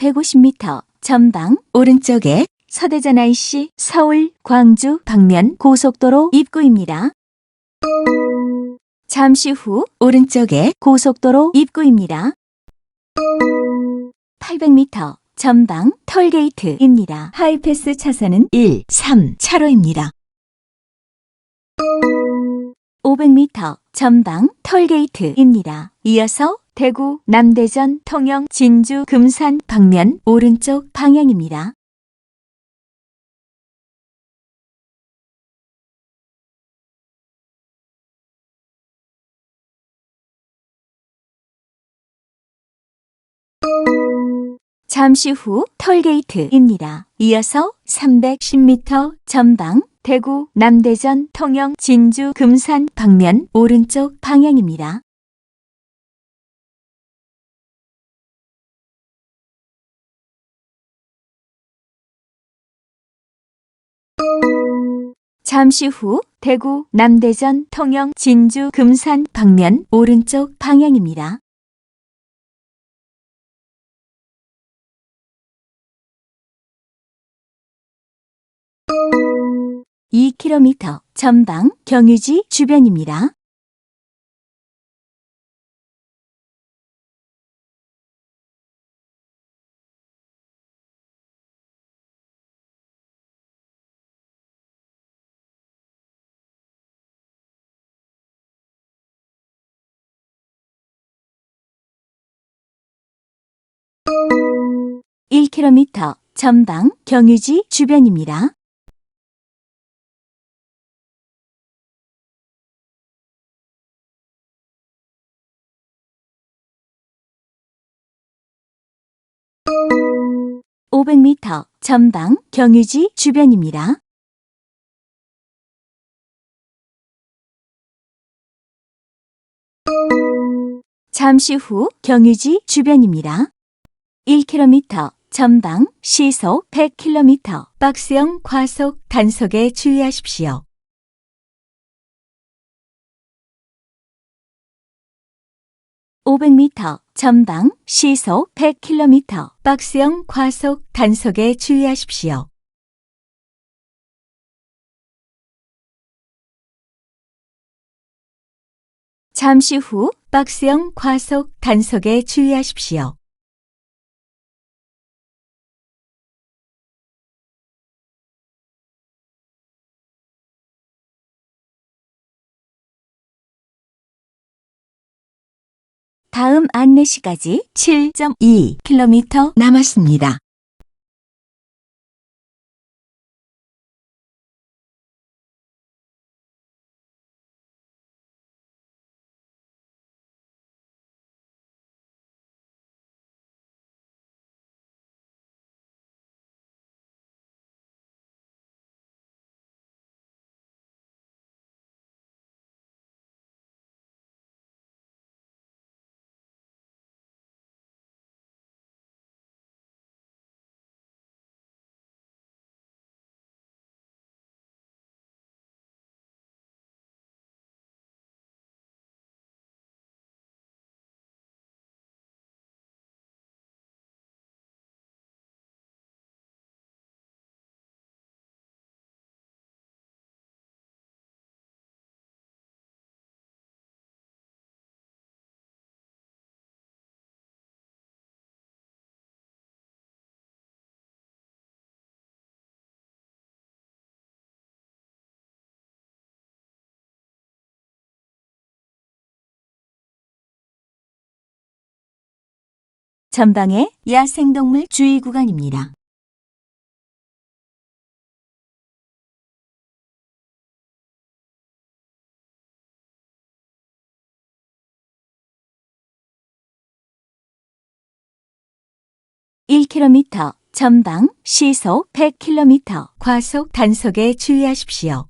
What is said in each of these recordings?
150m 전방 오른쪽에 서대전 IC 서울 광주 방면 고속도로 입구입니다. 잠시 후 오른쪽에 고속도로 입구입니다. 800m 전방 톨게이트입니다. 하이패스 차선은 1, 3 차로입니다. 500m 전방 톨게이트입니다. 이어서 대구, 남대전, 통영, 진주, 금산 방면 오른쪽 방향입니다. 잠시 후 톨게이트입니다. 이어서 310m 전방 대구, 남대전, 통영, 진주, 금산 방면 오른쪽 방향입니다. 잠시 후 대구, 남대전, 통영, 진주, 금산 방면 오른쪽 방향입니다. 2km 전방 경유지 주변입니다. (1km) 전방 경유지 주변입니다. (500m) 전방 경유지 주변입니다. 잠시 후 경유지 주변입니다. 1km 전방 시속 100km 박스형 과속 단속에 주의하십시오. 500m 전방 시속 100km 박스형 과속 단속에 주의하십시오. 잠시 후 박스형 과속 단속에 주의하십시오. 다음 안내시까지 7.2km 남았습니다. 전방의 야생동물 주의 구간입니다. (1km) 전방 시속 (100km) 과속 단속에 주의하십시오.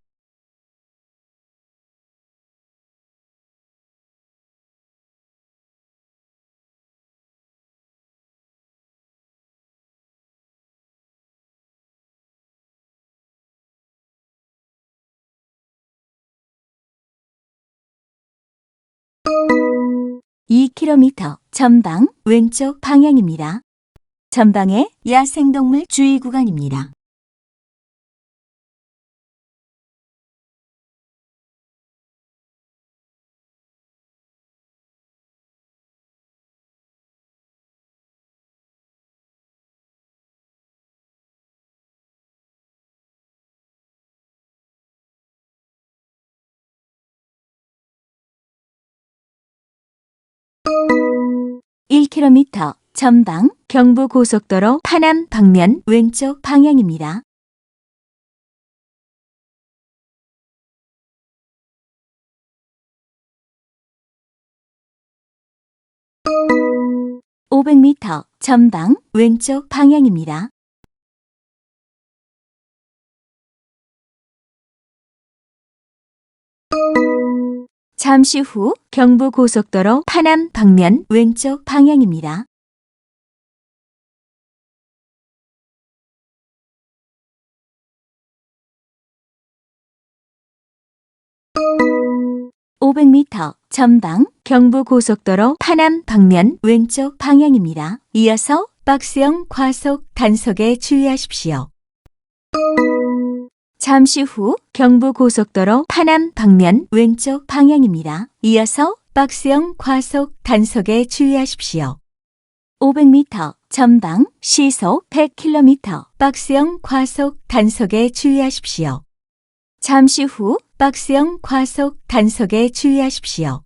(2km) 전방 왼쪽 방향입니다. 전방에 야생동물 주의 구간입니다. (1km) 전방 경부고속도로 파남 방면 왼쪽 방향입니다. (500m) 전방 왼쪽 방향입니다. 잠시 후 경부 고속도로 파남 방면 왼쪽 방향입니다. (500m) 전방 경부 고속도로 파남 방면 왼쪽 방향입니다. 이어서 박스형 과속 단속에 주의하십시오. 잠시 후 경부고속도로 파남 방면 왼쪽 방향입니다. 이어서 박스형 과속 단속에 주의하십시오. 500m 전방 시속 100km 박스형 과속 단속에 주의하십시오. 잠시 후 박스형 과속 단속에 주의하십시오.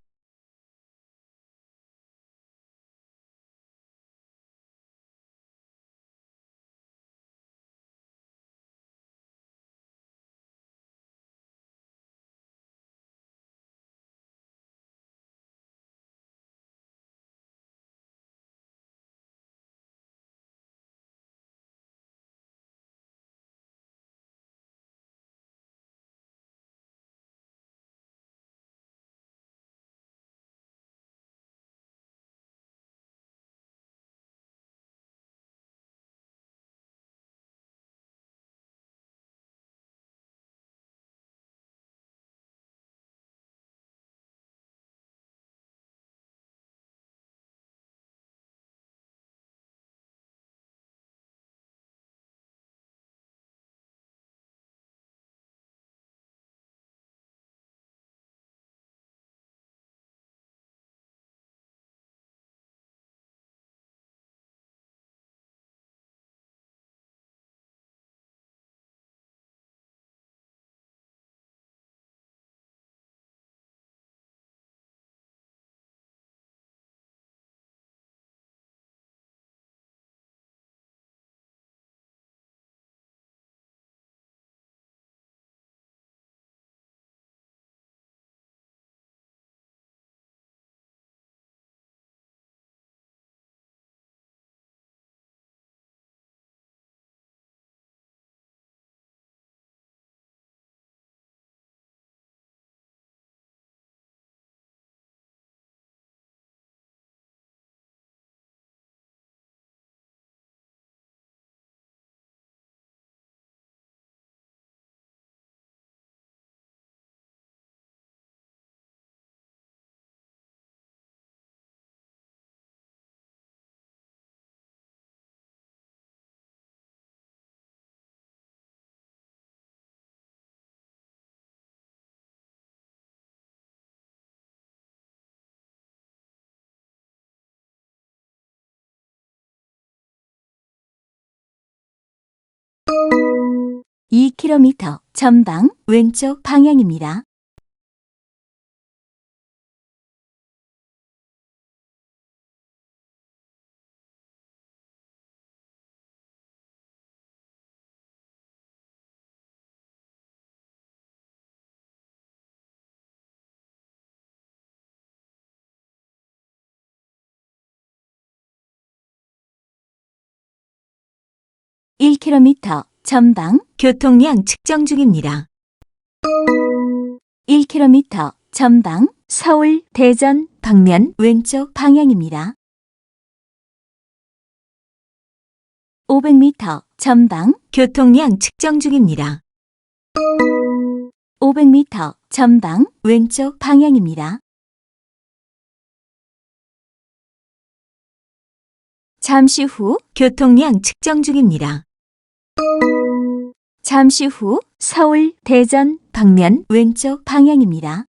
(2km) 전방 왼쪽 방향입니다. (1km) 전방 교통량 측정 중입니다. 1km 전방 서울 대전 방면 왼쪽 방향입니다. 500m 전방 교통량 측정 중입니다. 500m 전방 왼쪽 방향입니다. 잠시 후 교통량 측정 중입니다. 잠시 후 서울 대전 방면 왼쪽 방향입니다.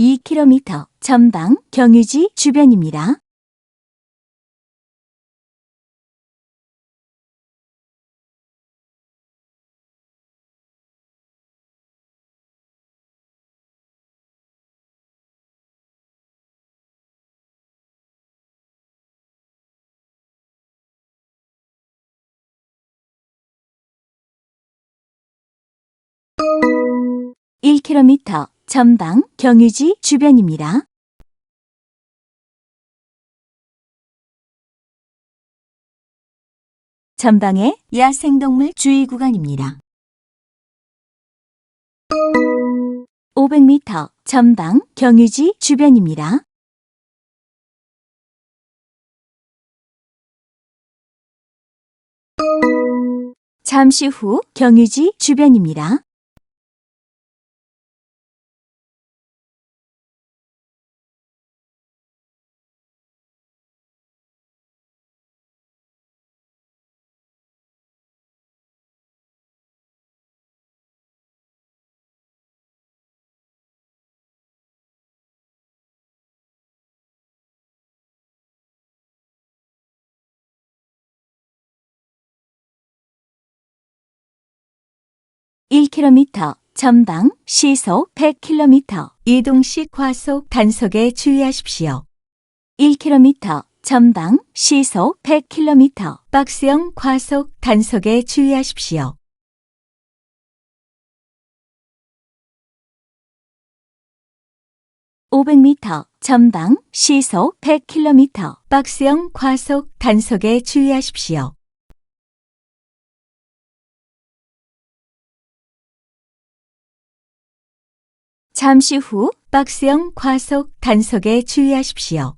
2km 전방 경유지 주변입니다. 일 k m 전방 경유지 주변입니다. 전방에 야생동물 주의 구간입니다. 500m 전방 경유지 주변입니다. 잠시 후 경유지 주변입니다. 일 k m 전방 시속 100km 이동식 과속 단속에 주의하십시오. 1 k m 전방 시속 100km 박스형 과속 단속에 주의하십시오. (500m) 전방 시속 100km 박스형 과속 단속에 주의하십시오. 잠시 후 박스형 과속 단속에 주의하십시오.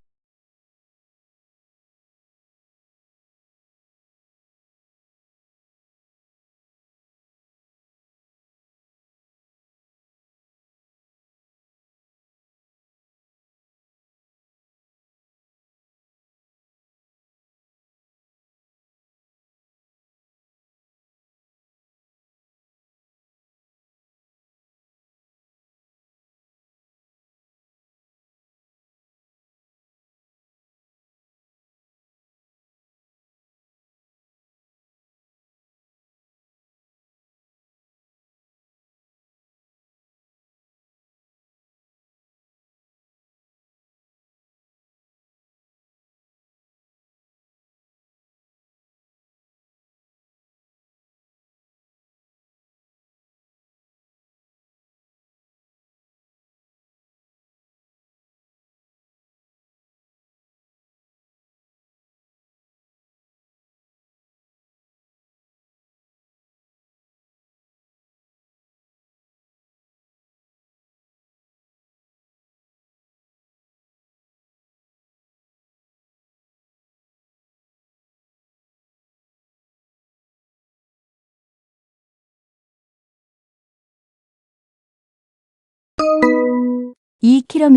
(2 k m)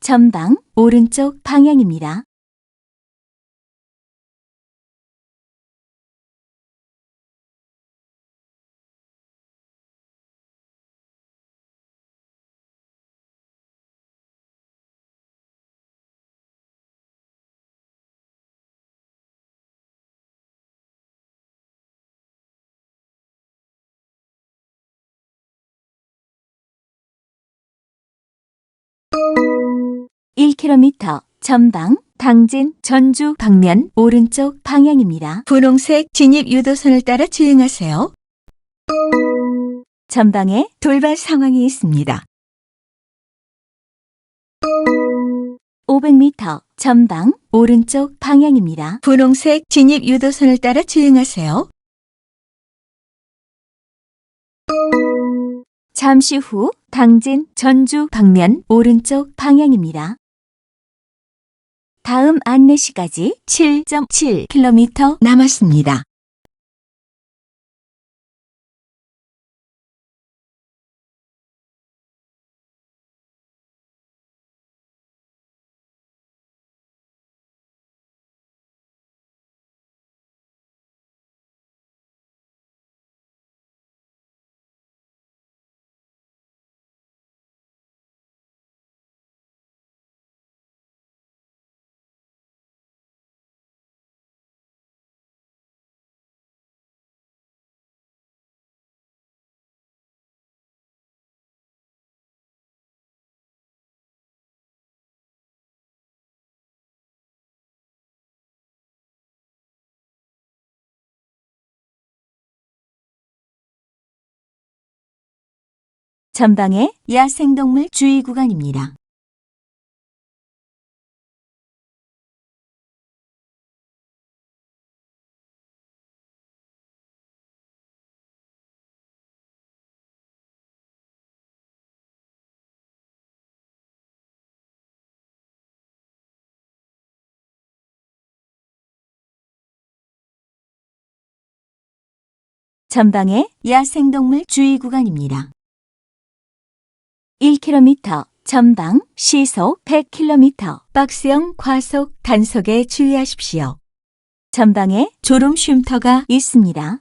전방 오른쪽 방향입니다. 1km 전방 당진 전주 방면 오른쪽 방향입니다. 분홍색 진입 유도선을 따라 주행하세요. 전방에 돌발 상황이 있습니다. 500m 전방 오른쪽 방향입니다. 분홍색 진입 유도선을 따라 주행하세요. 잠시 후 당진 전주 방면 오른쪽 방향입니다. 다음 안내시까지 7.7km 남았습니다. 전방에 야생동물 주의 구간입니다. 전방에 야생동물 주의 구간입니다. 1km 전방 시속 100km 박스형 과속 단속에 주의하십시오. 전방에 졸음 쉼터가 있습니다.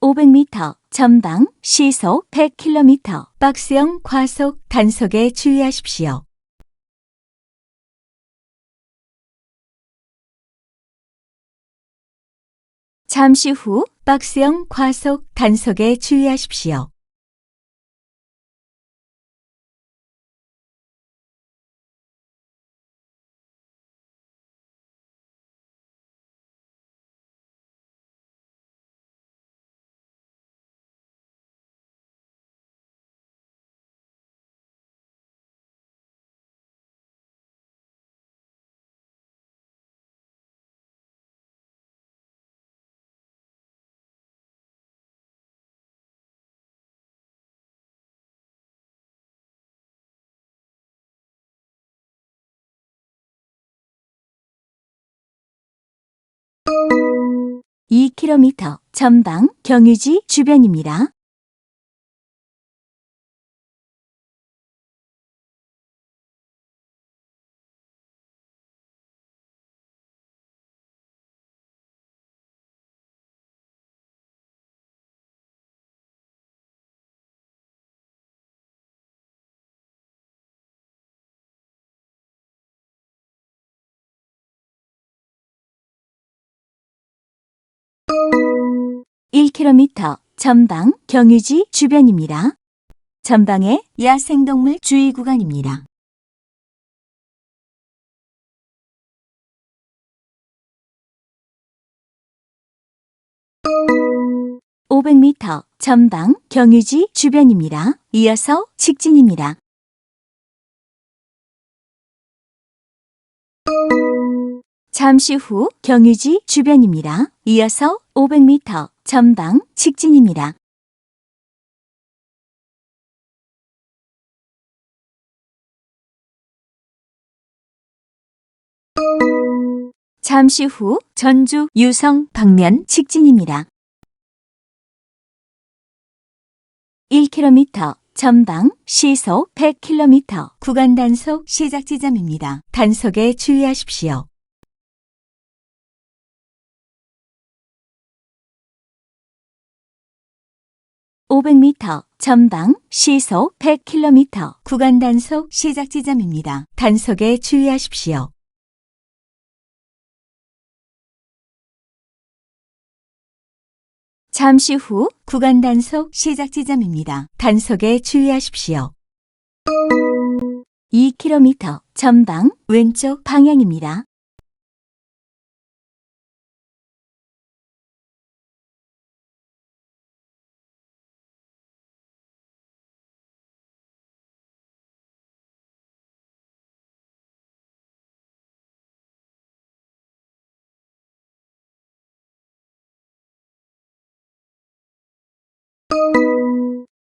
500m 전방 시속 100km 박스형 과속 단속에 주의하십시오. 잠시 후 박스형 과속 단속에 주의하십시오. 이 k m 전방 경유지 주변입니다. 일 k m 전방 경유지 주변입니다. 전방에 야생동물 주의 구간입니다. (500m) 전방 경유지 주변입니다. 이어서 직진입니다. 잠시 후 경유지 주변입니다. 이어서 500m 전방 직진입니다. 잠시 후 전주 유성 방면 직진입니다. 1km 전방 시속 100km 구간 단속 시작 지점입니다. 단속에 주의하십시오. 500m 전방 시속 100km 구간 단속 시작 지점입니다. 단속에 주의하십시오. 잠시 후 구간 단속 시작 지점입니다. 단속에 주의하십시오. 2km 전방 왼쪽 방향입니다.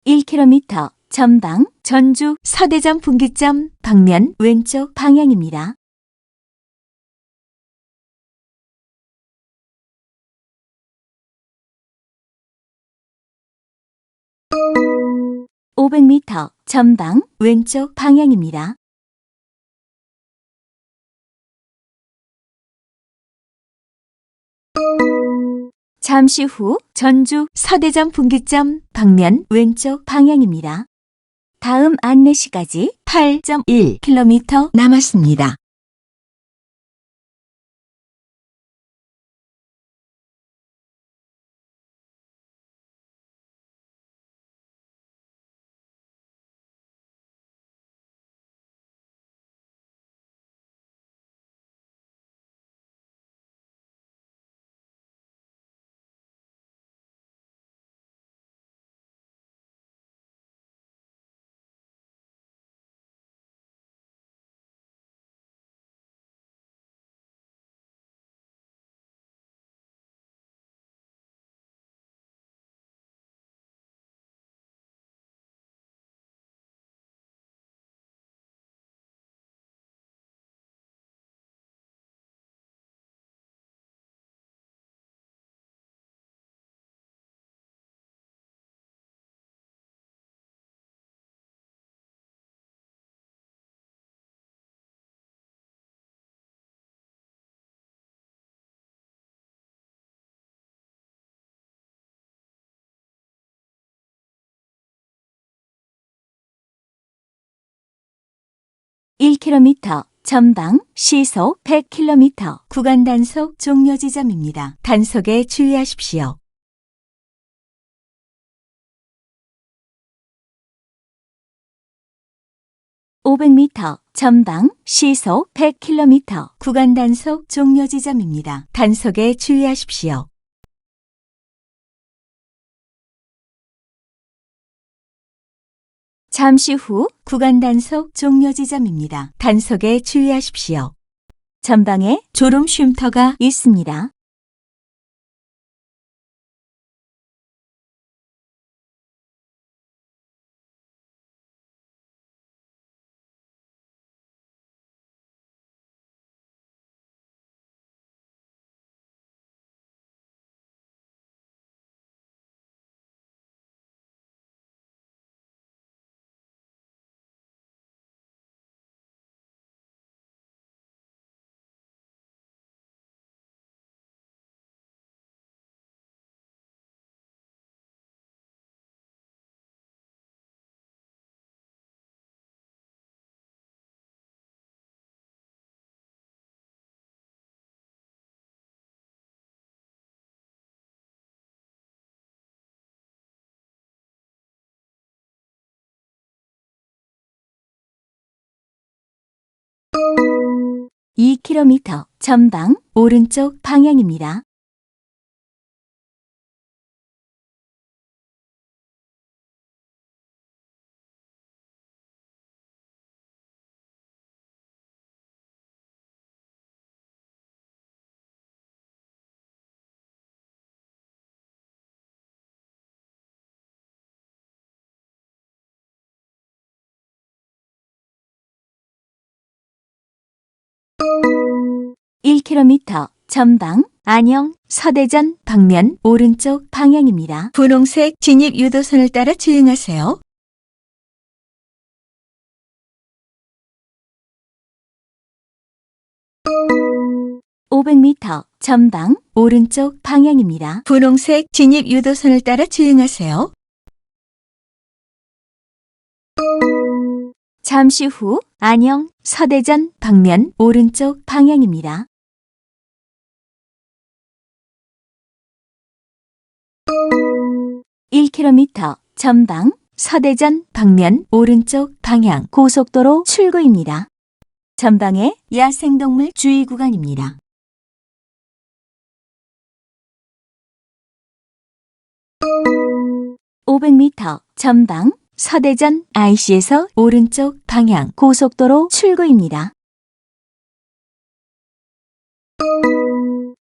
1km 전방 전주 서대전 분기점 방면 왼쪽 방향입니다. (500m) 전방 왼쪽 방향입니다. 잠시 후 전주 서대전 분기점 방면 왼쪽 방향입니다. 다음 안내시까지 8.1km 남았습니다. (1km) 전방 시속 100km 구간 단속 종료 지점입니다. 단속에 주의하십시오. (500m) 전방 시속 100km 구간 단속 종료 지점입니다. 단속에 주의하십시오. 잠시 후 구간 단속 종료 지점입니다. 단속에 주의하십시오. 전방에 졸음 쉼터가 있습니다. (2km) 전방 오른쪽 방향입니다. (1km) 전방 안영 서대전 방면 오른쪽 방향입니다. 분홍색 진입 유도선을 따라 주행하세요. 500m 전방 오른쪽 방향입니다. 분홍색 진입 유도선을 따라 주행하세요. 잠시 후 안영 서대전 방면 오른쪽 방향입니다. (1km) 전방 서대전 방면 오른쪽 방향 고속도로 출구입니다. 전방에 야생동물 주의 구간입니다. 500m 전방 서대전 IC에서 오른쪽 방향 고속도로 출구입니다.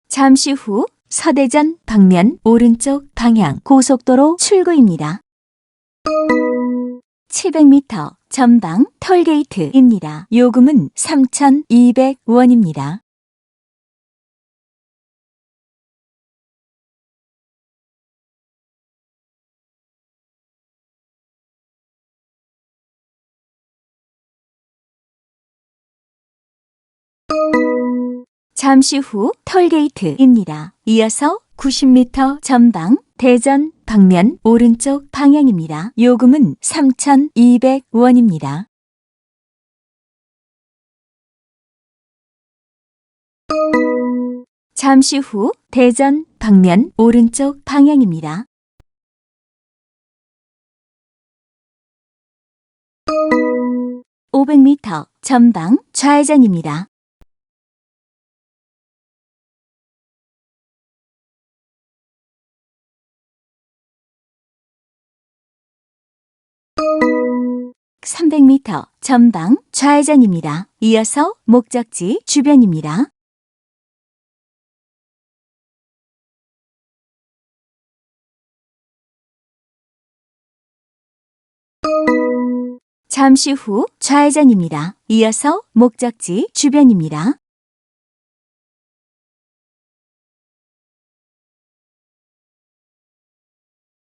잠시 후 서대전 방면 오른쪽 방향 고속도로 출구입니다. 700m 전방 톨게이트입니다. 요금은 3,200원입니다. 잠시 후 톨게이트입니다. 이어서 90m 전방 대전 방면 오른쪽 방향입니다. 요금은 3,200원입니다. 잠시 후 대전 방면 오른쪽 방향입니다. (500m) 전방 좌회전입니다. (300m) 전방 좌회전입니다. 이어서 목적지 주변입니다. 잠시 후 좌회전입니다. 이어서 목적지 주변입니다.